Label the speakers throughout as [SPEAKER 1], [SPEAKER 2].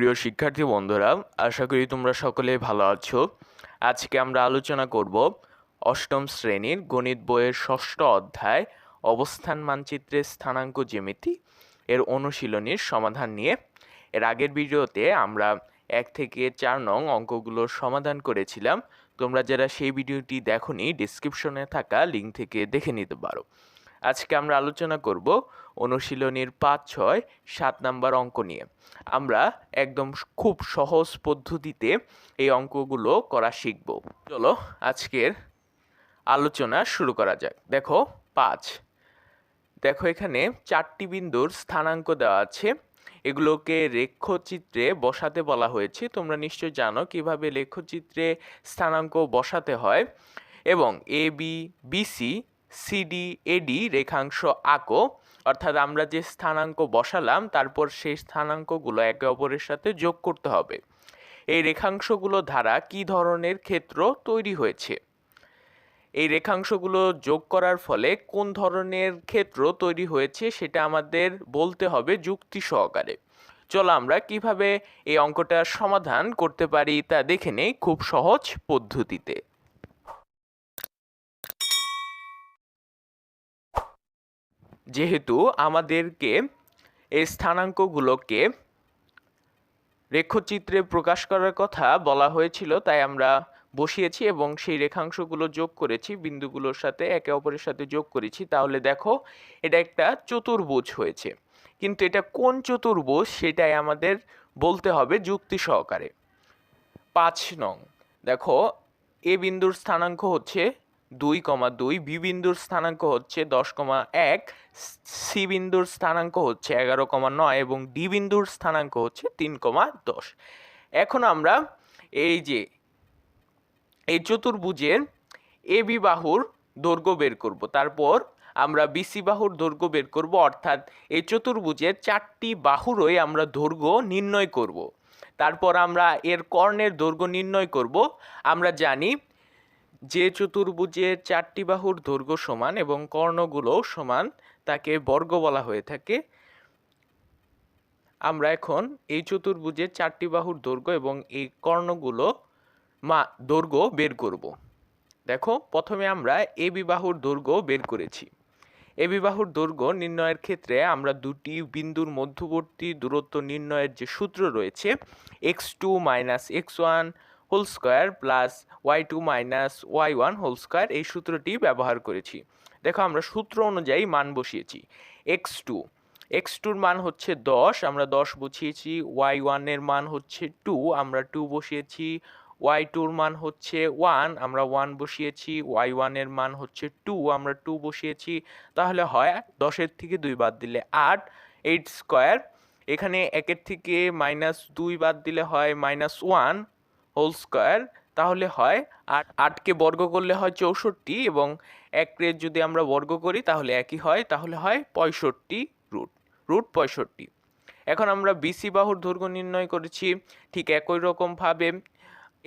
[SPEAKER 1] প্রিয় শিক্ষার্থী বন্ধুরা, আশা করি তোমরা সকলে ভালো আছো। আজকে আমরা আলোচনা করব অষ্টম শ্রেণির গণিত বইয়ের ষষ্ঠ অধ্যায়, অবস্থান মানচিত্রের স্থানাঙ্ক জ্যামিতি এর অনুশীলনীর সমাধান নিয়ে। এর আগের ভিডিওতে আমরা এক থেকে চার নং অঙ্কগুলোর সমাধান করেছিলাম। তোমরা যারা সেই ভিডিওটি দেখোনি ডিসক্রিপশনে থাকা লিঙ্ক থেকে দেখে নিতে পারো। আজকে আমরা আলোচনা করব অনুশীলনীর পাঁচ ছয় সাত নাম্বার অঙ্ক নিয়ে। আমরা একদম খুব সহজ পদ্ধতিতে এই অঙ্কগুলো করা শিখব। চলো আজকের আলোচনা শুরু করা যাক। দেখো, পাঁচ। দেখো এখানে চারটি বিন্দুর স্থানাঙ্ক দেওয়া আছে। এগুলোকে রেখচিত্রে বসাতে বলা হয়েছে। তোমরা নিশ্চয় জানো কীভাবে লেখচিত্রে স্থানাঙ্ক বসাতে হয়। এবং A B BC CD AD রেখাংশ আঁকো। অর্থাৎ আমরা যে স্থানাঙ্ক বসালাম, তারপর সেই স্থানাঙ্কগুলো একে অপরের সাথে যোগ করতে হবে। এই রেখাংশগুলো দ্বারা কি ধরনের ক্ষেত্র তৈরি হয়েছে? এই রেখাংশগুলো যোগ করার ফলে কোন ধরনের ক্ষেত্র তৈরি হয়েছে সেটা আমাদের বলতে হবে যুক্তি সহকারে। চলো আমরা কীভাবে এই অঙ্কটার সমাধান করতে পারি তা দেখে নেই খুব সহজ পদ্ধতিতে। যেহেতু আমাদেরকে এই স্থানাঙ্কগুলোকে রেখচিত্রে প্রকাশ করার কথা বলা হয়েছিল, তাই আমরা বসিয়েছি এবং সেই রেখাংশগুলো যোগ করেছি, বিন্দুগুলোর সাথে একে অপরের সাথে যোগ করেছি। তাহলে দেখো, এটা একটা চতুর্ভুজ হয়েছে। কিন্তু এটা কোন চতুর্ভুজ সেটাই আমাদের বলতে হবে যুক্তি সহকারে। পাঁচ নং, দেখো, এ বিন্দুর স্থানাঙ্ক হচ্ছে দুই কমা দুই বি বিন্দুর স্থানাঙ্ক হচ্ছে দশ কমা এক, সি বিন্দুর স্থানাঙ্ক হচ্ছে এগারো কমা নয় এবং ডি বিন্দুর স্থানাঙ্ক হচ্ছে তিন কমা দশ। এখন আমরা এই যে এই চতুর্ভুজের এ বি বাহুর দৈর্ঘ্য বের করব। তারপর আমরা বিসি বাহুর দৈর্ঘ্য বের করব, অর্থাৎ এই চতুর্ভুজের চারটি বাহুরই আমরা দৈর্ঘ্য নির্ণয় করব। তারপর আমরা এর কর্ণের দৈর্ঘ্য নির্ণয় করব। আমরা জানি যে চতুর্ভুজের চারটি বাহুর দৈর্ঘ্য সমান এবং কর্ণগুলো সমান, তাকে বর্গ বলা হয়ে থাকে। আমরা এখন এই চতুর্ভুজের চারটি বাহুর দৈর্ঘ্য এবং এই কর্ণগুলো মা, দৈর্ঘ্য বের করব। দেখো, প্রথমে আমরা এ বিবাহুর দৈর্ঘ্য বের করেছি। এ বিবাহুর দৈর্ঘ্য নির্ণয়ের ক্ষেত্রে আমরা দুটি বিন্দুর মধ্যবর্তী দূরত্ব নির্ণয়ের যে সূত্র রয়েছে, x two minus x one whole square plus y two minus y one whole square, এই সূত্রটি ব্যবহার করেছি। দেখো আমরা সূত্র অনুযায়ী মান বসিয়েছি, এক্স টু। এক্স টুর মান হচ্ছে দশ, আমরা দশ বসিয়েছি, ওয়াই ওয়ানের মান হচ্ছে টু, আমরা টু বসিয়েছি, ওয়াই টুর মান হচ্ছে ওয়ান, আমরা ওয়ান বসিয়েছি, ওয়াই ওয়ানের মান হচ্ছে টু, আমরা টু বসিয়েছি, তাহলে হয় দশের থেকে দুই বাদ দিলে আট, এইট স্কোয়ার, এখানে একের থেকে মাইনাস দুই বাদ দিলে হয় মাইনাস ওয়ান হোল স্কোয়ার, তাহলে হয় আট, আটকে বর্গ করলে হয় চৌষট্টি এবং একরে যদি আমরা বর্গ করি তাহলে একই হয়, তাহলে হয় পঁয়ষট্টি রুট রুট পঁয়ষট্টি। এখন আমরা বিসি বাহুর দৈর্ঘ্য নির্ণয় করেছি, ঠিক একই রকমভাবে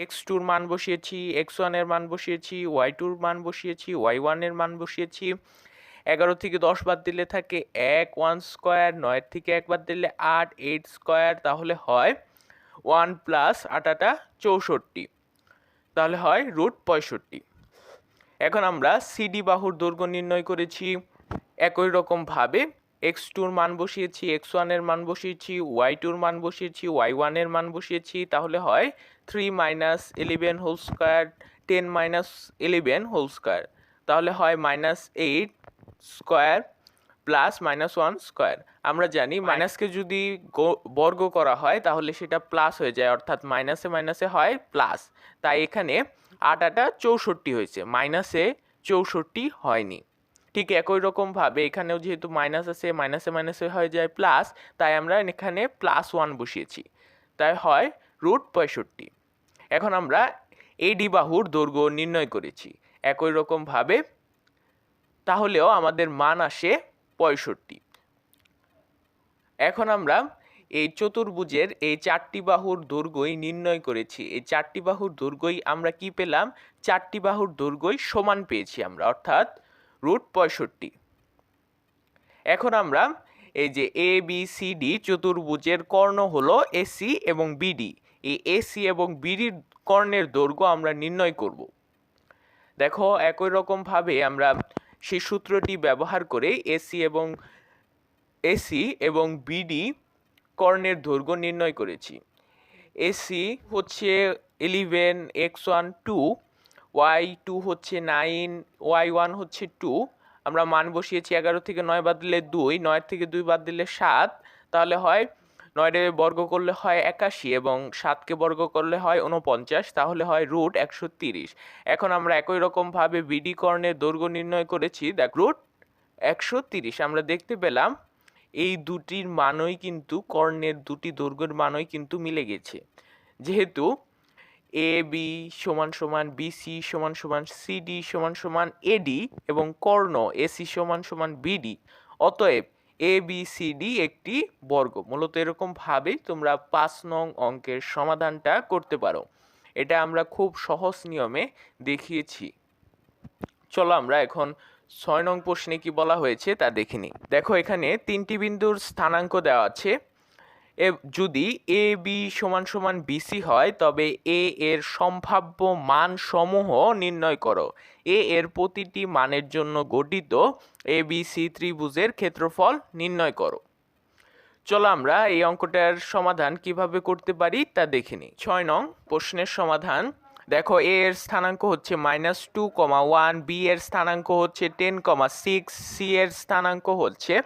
[SPEAKER 1] এক্স টুর মান বসিয়েছি, এক্স ওয়ানের মান বসিয়েছি, ওয়াই টুর মান বসিয়েছি, ওয়াই ওয়ানের মান বসিয়েছি। এগারো থেকে দশ বাদ দিলে থাকে এক, ওয়ান স্কোয়ার নয়ের থেকে এক বাদ দিলে আট, এইট স্কোয়ার, তাহলে হয় ওয়ান প্লাস আটাটা চৌষট্টি। তাহলে হয় রুট পঁয়ষট্টি। এখন আমরা সিডি বাহুর দৈর্ঘ্য নির্ণয় করেছি। একই রকমভাবে এক্স টুর মান বসিয়েছি, এক্স ওয়ানের মান বসিয়েছি, ওয়াই টুর মান বসিয়েছি, ওয়াই ওয়ানের মান বসিয়েছি, তাহলে হয় three minus eleven whole square, ten minus eleven whole square. তাহলে হয় minus eight square plus minus one square. আমরা জানি মাইনাসকে যদি বর্গ করা হয় তাহলে সেটা প্লাস হয়ে যায় অর্থাৎ মাইনাসে মাইনাসে হয় প্লাস। তাই এখানে আট আটা চৌষট্টি হয়েছে মাইনাসে চৌষট্টি হয়নি। ঠিক একই রকমভাবে এখানেও যেহেতু মাইনাস আছে মাইনাসে মাইনাসে হয়ে যায় প্লাস তাই আমরা এখানে প্লাস ওয়ান বসিয়েছি। তাই হয় রুট পঁয়ষট্টি। এখন আমরা এডি বাহুর দৈর্ঘ্য নির্ণয় করেছি একই রকমভাবে তাহলেও আমাদের মান আসে পঁয়ষট্টি। এখন আমরা এই চতুর্ভুজের এই চারটি বাহুর দৈর্ঘ্যই নির্ণয় করেছি। এই চারটি বাহুর দৈর্ঘ্যই আমরা কি পেলাম? চারটি বাহুর দৈর্ঘ্যই সমান পেয়েছি আমরা, অর্থাৎ রুট পঁয়ষট্টি। এখন আমরা এই যে এ বি সি ডি চতুর্ভুজের কর্ণ হলো এসি এবং বিডি এই এসি এবং বিডির কর্ণের দৈর্ঘ্য আমরা নির্ণয় করব। দেখো একই রকমভাবে আমরা সেই সূত্রটি ব্যবহার করে এসি এবং এসি এবং বিডি কর্ণের দৈর্ঘ্য নির্ণয় করেছি। এসি হচ্ছে eleven x one two y two হচ্ছে নাইন ওয়াই ওয়ান হচ্ছে টু আমরা মান বসিয়েছি এগারো থেকে নয় বাদ দিলে দুই, নয় থেকে দুই বাদ দিলে সাত, তাহলে হয় নয়রে বর্গ করলে হয় একাশি এবং সাতকে বর্গ করলে হয় উনপঞ্চাশ তাহলে হয় রুট একশো তিরিশ। এখন আমরা একই রকমভাবে বিডি কর্ণের দৈর্ঘ্য নির্ণয় করেছি, দেখ রুট একশো তিরিশ। আমরা দেখতে পেলাম এই দুটির মানই কিন্তু, কর্ণের দুটি দৈর্ঘ্যের মানই কিন্তু মিলে গেছে। যেহেতু এ, বি সমান সমান বিসি সমান সমান সিডি সমান সমান এডি এবং কর্ণ এসি সমান সমান বিডি অতএব এ বি সি ডি একটি বর্গ। মূলত এরকমভাবেই তোমরা পাঁচ নং অঙ্কের সমাধানটা করতে পারো। এটা আমরা খুব সহজ নিয়মে দেখিয়েছি। চলো আমরা এখন ছয় নং প্রশ্নে কি বলা হয়েছে তা দেখে নিই। দেখো এখানে তিনটি বিন্দুর স্থানাঙ্ক দেওয়া আছে। এ, যদি এ, বি সমান সমান বিসি হয়, তবে এ এর সম্ভাব্য মান সমূহ নির্ণয় করো। এ এর প্রতিটি মানের জন্য গঠিত এ, বি, সি ত্রিভুজের ক্ষেত্রফল নির্ণয় করো। চলো আমরা এই অঙ্কটার সমাধান কীভাবে করতে পারি তা দেখে নিই। ছয় নং প্রশ্নের সমাধান। দেখো, এ এর স্থানাঙ্ক হচ্ছে minus two comma one, B এর স্থানাঙ্ক হচ্ছে টেন কমা সিক্স, সি এর স্থানাঙ্ক হচ্ছে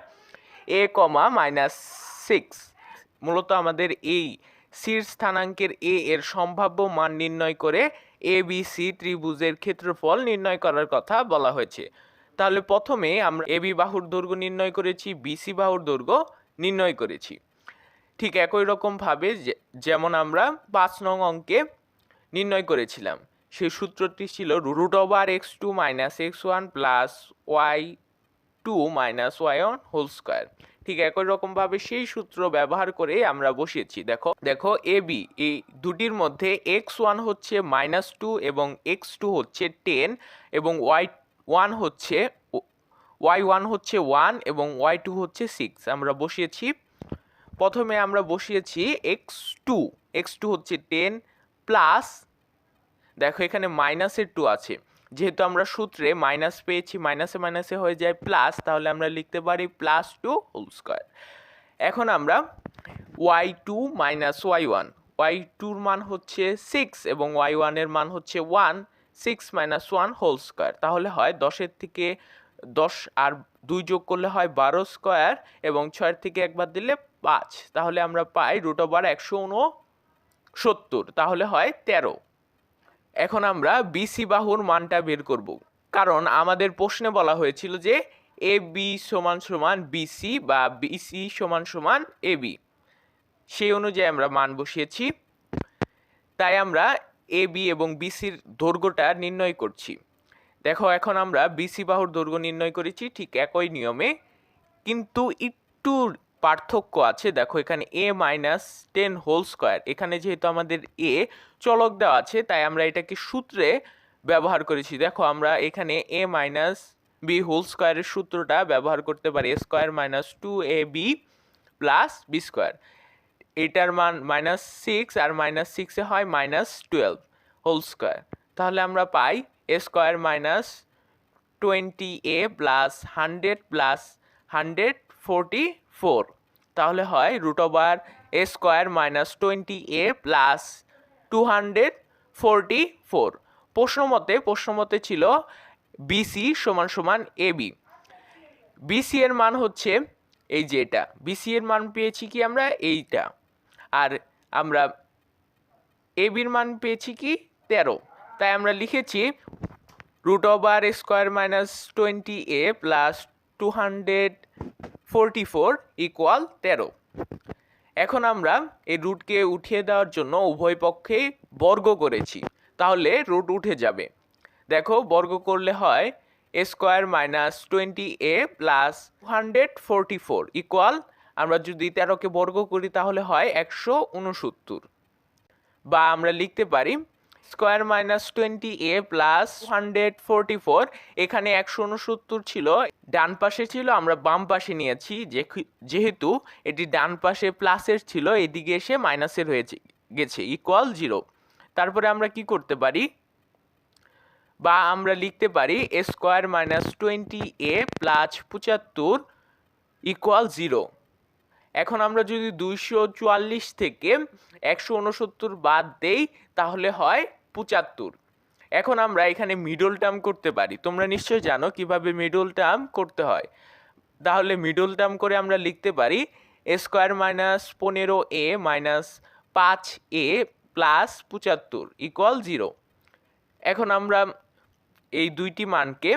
[SPEAKER 1] এ কমা মাইনাস সিক্স। মূলত আমাদের এই সির স্থানাঙ্কের এ এর সম্ভাব্য মান নির্ণয় করে এ বি সি ত্রিভুজের ক্ষেত্রফল নির্ণয় করার কথা বলা হয়েছে। তাহলে প্রথমে আমরা এ বি বাহুর দৈর্ঘ্য নির্ণয় করেছি বিসি বাহুর দৈর্ঘ্য নির্ণয় করেছি। ঠিক একই রকমভাবে যেমন আমরা পাঁচ নং অঙ্কে নির্ণয় করেছিলাম, সেই সূত্রটি ছিল root over x two minus x one plus y two minus y one whole square. ঠিক একই রকমভাবে সেই সূত্র ব্যবহার করে আমরা বসিয়েছি। দেখো দেখো এ বি এই দুটির মধ্যে এক্স ওয়ান হচ্ছে মাইনাস টু এবং এক্স টু হচ্ছে টেন এবং ওয়াই ওয়ান হচ্ছে ওয়াই ওয়ান হচ্ছে ওয়ান এবং ওয়াই টু হচ্ছে সিক্স আমরা বসিয়েছি, প্রথমে আমরা বসিয়েছি এক্স টু এক্স টু হচ্ছে টেন প্লাস দেখো এখানে মাইনাসের টু আছে। যেহেতু আমরা সূত্রে মাইনাস পেয়েছি মাইনাসে মাইনাসে হয়ে যায় প্লাস তাহলে আমরা লিখতে পারি প্লাস টু হোল স্কোয়ার এখন আমরা y two minus y one y টুর মান হচ্ছে সিক্স এবং ওয়াই ওয়ানের মান হচ্ছে one six minus one whole square তাহলে হয় দশের থেকে দশ আর দুই যোগ করলে হয় বারো স্কোয়ার এবং ছয়ের থেকে একবার দিলে পাঁচ, তাহলে আমরা পাই রুট ওভার একশো উনো সত্তর তাহলে হয় তেরো। এখন আমরা বিসি বাহুর মানটা বের করব। কারণ আমাদের প্রশ্নে বলা হয়েছিল যে এ বি সমান সমান বিসি বা বিসি সমান সমান এ বি সেই অনুযায়ী আমরা মান বসিয়েছি। তাই আমরা এ বি এবং বিসির দৈর্ঘ্যটা নির্ণয় করছি। দেখো, এখন আমরা বিসি বাহুর দৈর্ঘ্য নির্ণয় করেছি ঠিক একই নিয়মে। কিন্তু একটু পার্থক্য আছে। দেখো এখানে A minus ten whole square এখানে যেহেতু আমাদের এ চলক দেওয়া আছে, তাই আমরা এটাকে সূত্রে ব্যবহার করেছি। দেখো আমরা এখানে এ মাইনাস বি হোল স্কোয়ারের সূত্রটা ব্যবহার করতে পারি। A square minus two A B plus B square এটার মান মাইনাস সিক্স আর মাইনাস সিক্সে হয় মাইনাস টুয়েলভ হোল স্কোয়ার তাহলে আমরা পাই A square minus twenty A plus hundred plus hundred forty four. তাহলে হয় root over A square minus twenty A plus two hundred forty four প্রশ্নমতে প্রশ্নমতে ছিল বিসি সমান সমান এ বি বিসি এর মান হচ্ছে এই যে এটা। বিসি এর মান পেয়েছি কি আমরা? এইটা। আর আমরা এ বির মান পেয়েছি কি? তেরো। তাই আমরা লিখেছি root over square minus twenty A plus two hundred forty four equal তেরো। এখন আমরা এই রুটকে উঠিয়ে দেওয়ার জন্য উভয় পক্ষে বর্গ করেছি, তাহলে রুট উঠে যাবে। দেখো, বর্গ করলে হয় A square minus twenty A plus hundred forty four equal আমরা যদি তেরোকে বর্গ করি তাহলে হয় একশো উনসত্তর। বা আমরা লিখতে পারি square minus twenty A plus hundred forty four, এখানে একশো উনসত্তর ছিল। ডান পাশে ছিল, আমরা বাম পাশে নিয়েছি যেহেতু এটি ডান পাশে প্লাসের ছিল, এদিকে এসে মাইনাসের হয়েছে, গেছে ইকুয়াল জিরো তারপরে আমরা কি করতে পারি? বা আমরা লিখতে পারি, A square minus twenty A plus পঁচাত্তর ইকুয়াল জিরো এখন আমরা যদি দুইশো চুয়াল্লিশ থেকে একশো উনসত্তর বাদ দেই, তাহলে হয় পঁচাত্তর। এখন আমরা এখানে মিডল টার্ম করতে পারি। তোমরা নিশ্চয়ই জানো কীভাবে মিডল টার্ম করতে হয়। তাহলে মিডল টার্ম করে আমরা লিখতে পারি স্কোয়ার মাইনাস পনেরো এ মাইনাস পাঁচ এ প্লাস পঁচাত্তর ইকুয়াল জিরো এখন আমরা এই দুইটি মানকে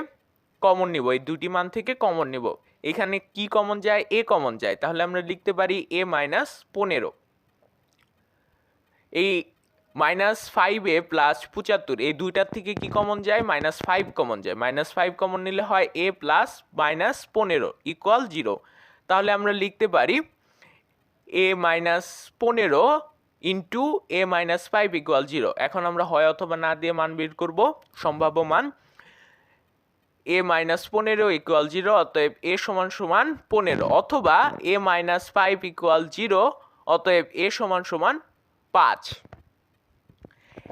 [SPEAKER 1] কমন নিব। এই দুটি মান থেকে কমন নিব। এখানে কি কমন যায়? এ কমন যায়। তাহলে আমরা লিখতে পারি এ মাইনাস পনেরো। এই মাইনাস ফাইভ এ প্লাস পঁচাত্তর। এই দুইটার থেকে কি কমন যায়? মাইনাস ফাইভ কমন যায়। মাইনাস ফাইভ কমন নিলে হয় এ প্লাস মাইনাস পনেরো ইকুয়াল জিরো তাহলে আমরা লিখতে পারি এ মাইনাস পনেরো into A minus five equal zero এখন আমরা হয় অথবা না দিয়ে মান বের করব, সম্ভাব্য মান। এ মাইনাস পনেরো ইকুয়াল জিরো অতএব এ সমান সমান পনেরো। অথবা A minus five equal zero অতএব এ সমান সমান পাঁচ।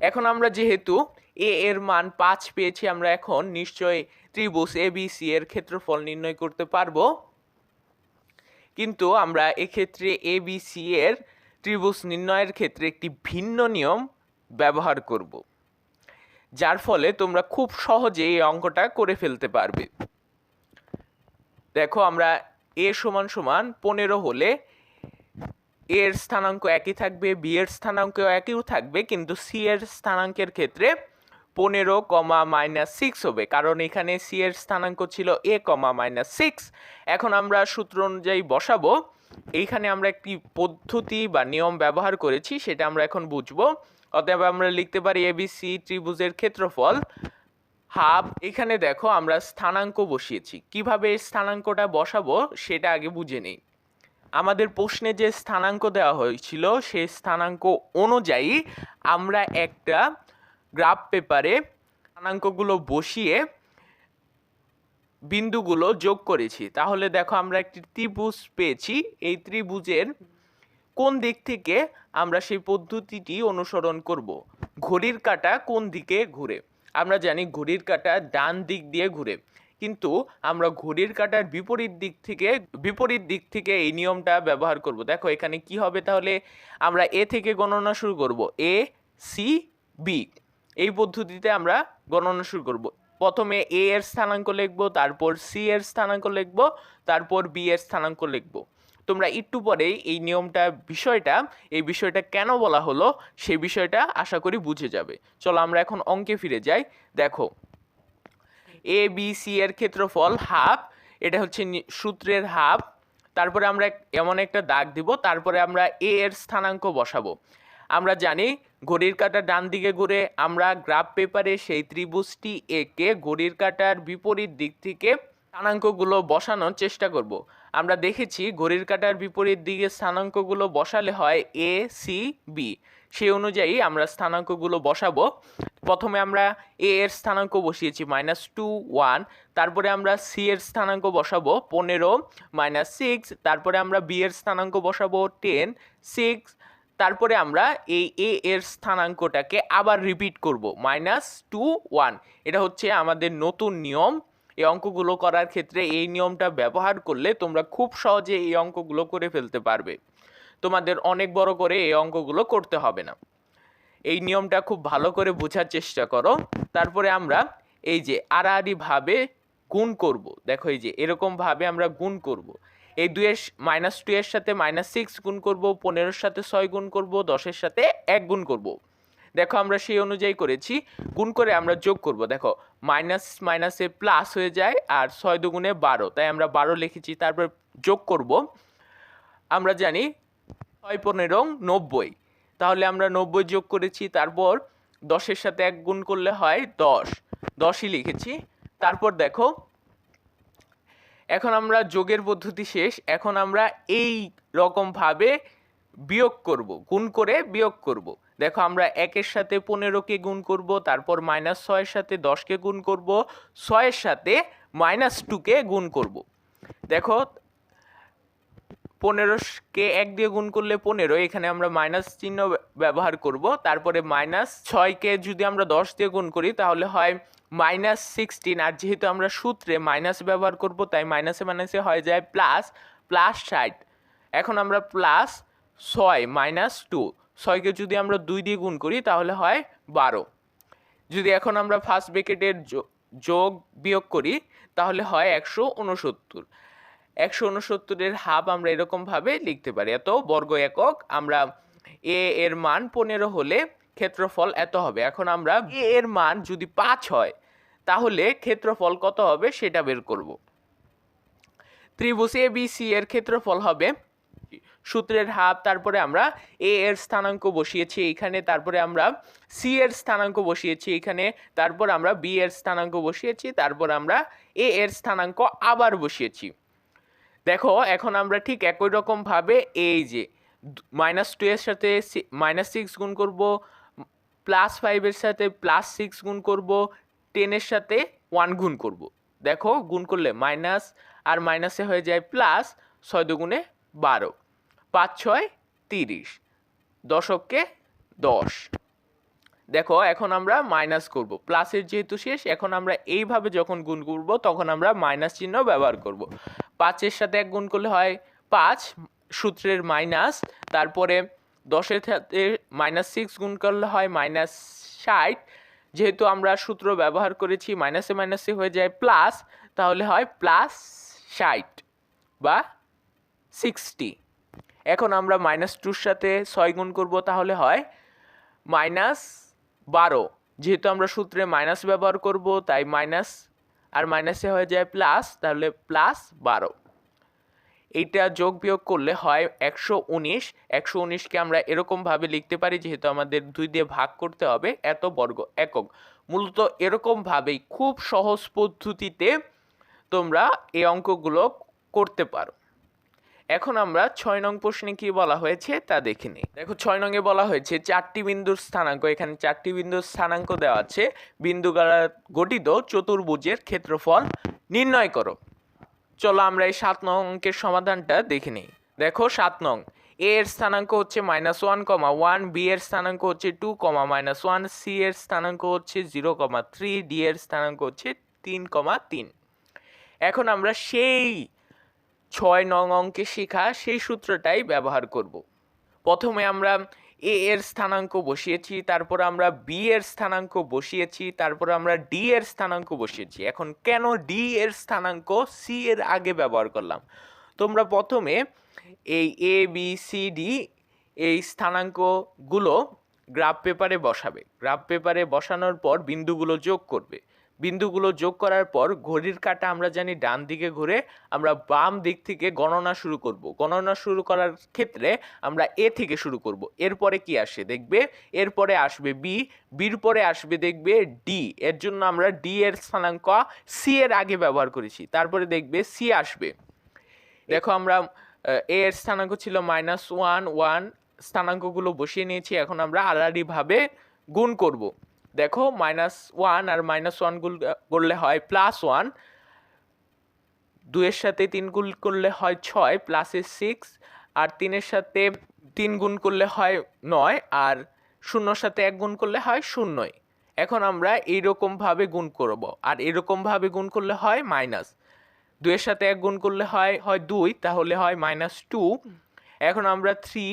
[SPEAKER 1] এখন আমরা যেহেতু এ এর মান পাঁচ পেয়েছি, আমরা এখন নিশ্চয়ই ত্রিভুজ এ বি সি এর ক্ষেত্রফল নির্ণয় করতে পারব। কিন্তু আমরা এক্ষেত্রে এ বি সি এর ত্রিভুজ নির্ণয়ের ক্ষেত্রে একটি ভিন্ন নিয়ম ব্যবহার করব, যার ফলে তোমরা খুব সহজে এই অঙ্কটা করে ফেলতে পারবে। দেখো, আমরা এ সমান সমান পনেরো হলে এর স্থানাঙ্ক একই থাকবে, বি এর স্থানাঙ্ক একইও থাকবে, কিন্তু সি এর স্থানাঙ্কের ক্ষেত্রে পনেরো কমা মাইনাস সিক্স হবে, কারণ এখানে সি এর স্থানাঙ্ক ছিল এ কমা মাইনাস সিক্স। এখন আমরা সূত্র অনুযায়ী বসাবো, এইখানে আমরা একটি পদ্ধতি বা নিয়ম ব্যবহার করেছি, সেটা আমরা এখন বুঝব। অতএব আমরা লিখতে পারি এবিসি ত্রিভুজের ক্ষেত্রফল হাফ, এখানে দেখো আমরা স্থানাঙ্ক বসিয়েছি। কীভাবে স্থানাঙ্কটা বসাবো, সেটা আগে বুঝে নিই। আমাদের প্রশ্নে যে স্থানাঙ্ক দেওয়া হয়েছিল, সেই স্থানাঙ্ক অনুযায়ী আমরা একটা গ্রাফ পেপারে স্থানাঙ্কগুলো বসিয়ে বিন্দুগুলো যোগ করেছি। তাহলে দেখো আমরা একটি ত্রিভুজ পেয়েছি। এই ত্রিভুজের কোন দিক থেকে আমরা সেই পদ্ধতিটি অনুসরণ করব? ঘড়ির কাঁটা কোন দিকে ঘুরে? আমরা জানি ঘড়ির কাঁটা ডান দিক দিয়ে ঘুরে। কিন্তু আমরা ঘড়ির কাটার বিপরীত দিক থেকে, বিপরীত দিক থেকে এই নিয়মটা ব্যবহার করব। দেখো এখানে কি হবে তাহলে? আমরা এ থেকে গণনা শুরু করব। এ সি বি এই পদ্ধতিতে আমরা গণনা শুরু করব। প্রথমে এ এর স্থানাঙ্ক লিখব, তারপর সি এর স্থানাঙ্ক লিখব, তারপর বি এর স্থানাঙ্ক লিখব। তোমরা একটু পরেই এই নিয়মটা, বিষয়টা, এই বিষয়টা কেন বলা হলো সেই বিষয়টা আশা করি বুঝে যাবে। চলো আমরা এখন অঙ্কে ফিরে যাই। দেখো এ বি সি এর ক্ষেত্রফল হাফ এটা হচ্ছে সূত্রের হাফ তারপরে আমরা এমন একটা দাগ দিব, তারপরে আমরা এ এর স্থানাঙ্ক বসাবো। আমরা জানি ঘড়ির কাঁটা ডান দিকে ঘুরে আমরা গ্রাফ পেপারে সেই ত্রিভুজটি একে ঘড়ির কাঁটার বিপরীত দিক থেকে স্থানাঙ্কগুলো বসানোর চেষ্টা করব। আমরা দেখেছি ঘড়ির কাঁটার বিপরীত দিকে স্থানাঙ্কগুলো বসালে হয় এ সি বি সেই অনুযায়ী আমরা স্থানাঙ্কগুলো বসাবো। প্রথমে আমরা এ এর স্থানাঙ্ক বসিয়েছি মাইনাস টু ওয়ান তারপরে আমরা সি এর স্থানাঙ্ক বসাবো পনেরো মাইনাস সিক্স তারপরে আমরা বি এর স্থানাঙ্ক বসাবো টেন সিক্স তারপরে আমরা এই এ এর স্থানাঙ্কটাকে আবার রিপিট করব মাইনাস টু ওয়ান এটা হচ্ছে আমাদের নতুন নিয়ম। এই অঙ্কগুলো করার ক্ষেত্রে এই নিয়মটা ব্যবহার করলে তোমরা খুব সহজে এই অঙ্কগুলো করে ফেলতে পারবে। তোমাদের অনেক বড় করে এই অঙ্কগুলো করতে হবে না। এই নিয়মটা খুব ভালো করে বোঝার চেষ্টা করো। তারপরে আমরা এই যে আড়াআড়ি ভাবে গুণ করব। দেখো এই যে এরকম ভাবে আমরা গুণ করব। এই দুইয়ের মাইনাস টু এর সাথে মাইনাস সিক্স গুণ করব, পনেরোর সাথে ছয় গুণ করব, দশের সাথে এক গুণ করব। দেখো আমরা সেই অনুযায়ী করেছি। গুণ করে আমরা যোগ করব। দেখো মাইনাস মাইনাসে প্লাস হয়ে যায় আর ছয় দুগুণে বারো। তাই আমরা বারো লিখেছি। তারপর যোগ করব। আমরা জানি ছয়, পনেরো, নব্বই। তাহলে আমরা নব্বই যোগ করেছি, তারপর দশের সাথে এক গুণ করলে হয় দশ। দশই লিখেছি। তারপর দেখো, এখন আমরা যোগের পদ্ধতি শেষ। এখন আমরা এই রকমভাবে বিয়োগ করব, গুণ করে বিয়োগ করব। দেখো, আমরা একের সাথে পনেরোকে গুণ করব, তারপর মাইনাস ছয়ের সাথে দশকে গুণ করব, ছয়ের সাথে মাইনাস টুকে গুণ করব। দেখো পনেরোকে এক দিয়ে গুণ করলে পনেরো, এখানে আমরা মাইনাস চিহ্ন ব্য- ব্যবহার করব। তারপরে মাইনাস ছয়কে যদি আমরা দশ দিয়ে গুণ করি, তাহলে হয় মাইনাস সিক্সটিন আর যেহেতু আমরা সূত্রে মাইনাস ব্যবহার করব, তাই মাইনাসে মাইনাসে হয়ে যায় প্লাস প্লাস ষাট। এখন আমরা প্লাস ছয় মাইনাস টু ছয়কে যদি আমরা দুই দিয়ে গুণ করি, তাহলে হয় বারো। যদি এখন আমরা ফার্স্ট ব্রেকেটের যোগ বিয়োগ করি, তাহলে হয় একশো উনসত্তর। একশো উনসত্তরের হাফ আমরা এরকমভাবে লিখতে পারি। এত বর্গ একক, আমরা এ এর মান পনেরো হলে ক্ষেত্রফল এত হবে। এখন আমরা এ এর মান যদি পাঁচ হয়, তাহলে ক্ষেত্রফল কত হবে সেটা বের করব। ত্রিভুজ এ বি, সি এর ক্ষেত্রফল হবে সূত্রের হাফ, তারপরে আমরা এ এর স্থানাঙ্ক বসিয়েছি এখানে, তারপরে আমরা সি এর স্থানাঙ্ক বসিয়েছি এখানে, তারপর আমরা বি এর স্থানাঙ্ক বসিয়েছি, তারপর আমরা এ এর স্থানাঙ্ক আবার বসিয়েছি। দেখো, এখন আমরা ঠিক একই রকম ভাবে এই যে মাইনাস টু এর সাথে মাইনাস সিক্স গুণ করব প্লাস ফাইভের সাথে প্লাস সিক্স গুণ করব টেনের সাথে ওয়ান গুণ করব। দেখো, গুণ করলে মাইনাস আর মাইনাসে হয়ে যায় প্লাস ছয় দুগুণে বারো, পাঁচ ছয় তিরিশ দশককে দশ। দেখো, এখন আমরা মাইনাস করব। প্লাসের যেহেতু শেষ, এখন আমরা এইভাবে যখন গুণ করব, তখন আমরা মাইনাস চিহ্ন ব্যবহার করব। পাঁচের সাথে এক গুণ করলে হয় পাঁচ, সূত্রের মাইনাস, তারপরে দশের সাথে মাইনাস সিক্স গুণ করলে হয় মাইনাস ষাট। যেহেতু আমরা সূত্র ব্যবহার করেছি মাইনাসে মাইনাসে হয়ে যায় প্লাস, তাহলে হয় প্লাস ষাট বা সিক্সটি। এখন আমরা মাইনাস টুর সাথে ছয় গুণ করব, তাহলে হয় মাইনাস বারো। যেহেতু আমরা সূত্রে মাইনাস ব্যবহার করব, তাই মাইনাস আর মাইনাসে হয়ে যায় প্লাস তাহলে প্লাস বারো। এইটা যোগ বিয়োগ করলে হয় একশো উনিশ। একশো উনিশকে আমরা এরকমভাবে লিখতে পারি, যেহেতু আমাদের দুই দিয়ে ভাগ করতে হবে, এত বর্গ একক। মূলত এরকমভাবেই খুব সহজ পদ্ধতিতে তোমরা এই অঙ্কগুলো করতে পারো। এখন আমরা ছয় নং প্রশ্নে কি বলা হয়েছে তা দেখে নিই। দেখো, ছয় নংয়ে বলা হয়েছে, চারটি বিন্দুর স্থানাঙ্ক, এখানে চারটি বিন্দুর স্থানাঙ্ক দেওয়া আছে, বিন্দু দ্বারা গঠিত চতুর্ভুজের ক্ষেত্রফল নির্ণয় করো। চলো আমরা এই সাত নং অঙ্কের সমাধানটা দেখে নিই। দেখো, সাত নং, এ এর স্থানাঙ্ক হচ্ছে minus one comma one B এর স্থানাঙ্ক হচ্ছে two comma minus one C এর স্থানাঙ্ক হচ্ছে জিরো কমা থ্রি ডি এর স্থানাঙ্ক হচ্ছে তিন কমা তিন। এখন আমরা সেই ছয় নং অঙ্কে শেখা সেই সূত্রটাই ব্যবহার করব। প্রথমে আমরা এ এর স্থানাঙ্ক বসিয়েছি, তারপর আমরা বি এর স্থানাঙ্ক বসিয়েছি, তারপর আমরা ডি এর স্থানাঙ্ক বসিয়েছি। এখন কেন ডি এর স্থানাঙ্ক সি এর আগে ব্যবহার করলাম? তোমরা প্রথমে এই এ, বি, সি, ডি এই স্থানাঙ্কগুলো গ্রাফ পেপারে বসাবে। গ্রাফ পেপারে বসানোর পর বিন্দুগুলো যোগ করবে। বিন্দুগুলো যোগ করার পর ঘড়ির কাঁটা আমরা জানি ডান দিকে ঘুরে আমরা বাম দিক থেকে গণনা শুরু করব। গণনা শুরু করার ক্ষেত্রে আমরা এ থেকে শুরু করব। এরপরে কি আসে দেখবে? এরপরে আসবে বি, বির পরে আসবে দেখবে ডি। এর জন্য আমরা ডি এর স্থানাঙ্ক সি এর আগে ব্যবহার করেছি। তারপরে দেখবে সি আসবে। দেখো আমরা, এ এর স্থানাঙ্ক ছিল মাইনাস ওয়ান ওয়ান স্থানাঙ্কগুলো বসিয়ে নিয়েছি। এখন আমরা আলাদাভাবে গুণ করব। দেখো মাইনাস ওয়ান আর মাইনাস ওয়ান গুণ করলে হয় প্লাস ওয়ান দুইয়ের সাথে তিন গুণ করলে হয় ছয় প্লাসের সিক্স আর তিনের সাথে তিন গুণ করলে হয় নয় আর শূন্যর সাথে এক গুণ করলে হয় শূন্যই। এখন আমরা এইরকমভাবে গুণ করব আর এরকমভাবে গুণ করলে হয় মাইনাস দুইয়ের সাথে এক গুণ করলে হয় হয় দুই তাহলে হয় মাইনাস টু এখন আমরা থ্রি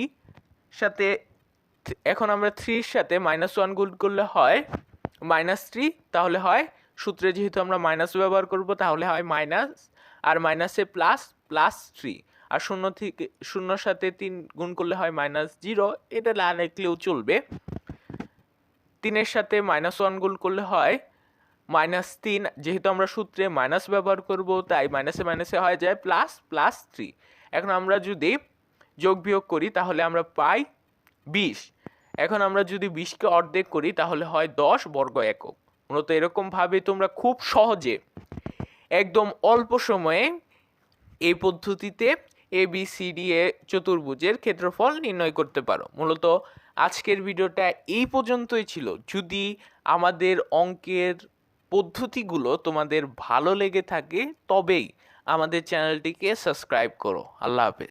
[SPEAKER 1] সাথে এখন আমরা থ্রির সাথে মাইনাস ওয়ান গুণ করলে হয় মাইনাস থ্রি তাহলে হয় সূত্রে যেহেতু আমরা মাইনাস ব্যবহার করব, তাহলে হয় মাইনাস আর মাইনাসে প্লাস প্লাস থ্রি আর শূন্য থেকে, শূন্যর সাথে তিন গুণ করলে হয় মাইনাস জিরো এটা না লিখলেও চলবে। তিনের সাথে মাইনাস ওয়ান গুণ করলে হয় মাইনাস তিন, যেহেতু আমরা সূত্রে মাইনাস ব্যবহার করব, তাই মাইনাসে মাইনাসে হয়ে যায় প্লাস প্লাস থ্রি এখন আমরা যদি যোগ বিয়োগ করি, তাহলে আমরা পাই বিশ। এখন আমরা যদি বিশকে অর্ধেক করি, তাহলে হয় দশ বর্গ একক। মূলত এরকমভাবে তোমরা খুব সহজে, একদম অল্প সময়ে এই পদ্ধতিতে এ, বি, সি, ডি এ চতুর্ভুজের ক্ষেত্রফল নির্ণয় করতে পারো। মূলত আজকের ভিডিওটা এই পর্যন্তই ছিল। যদি আমাদের অঙ্কের পদ্ধতিগুলো তোমাদের ভালো লেগে থাকে, তবেই আমাদের চ্যানেলটিকে সাবস্ক্রাইব করো। আল্লাহ হাফেজ।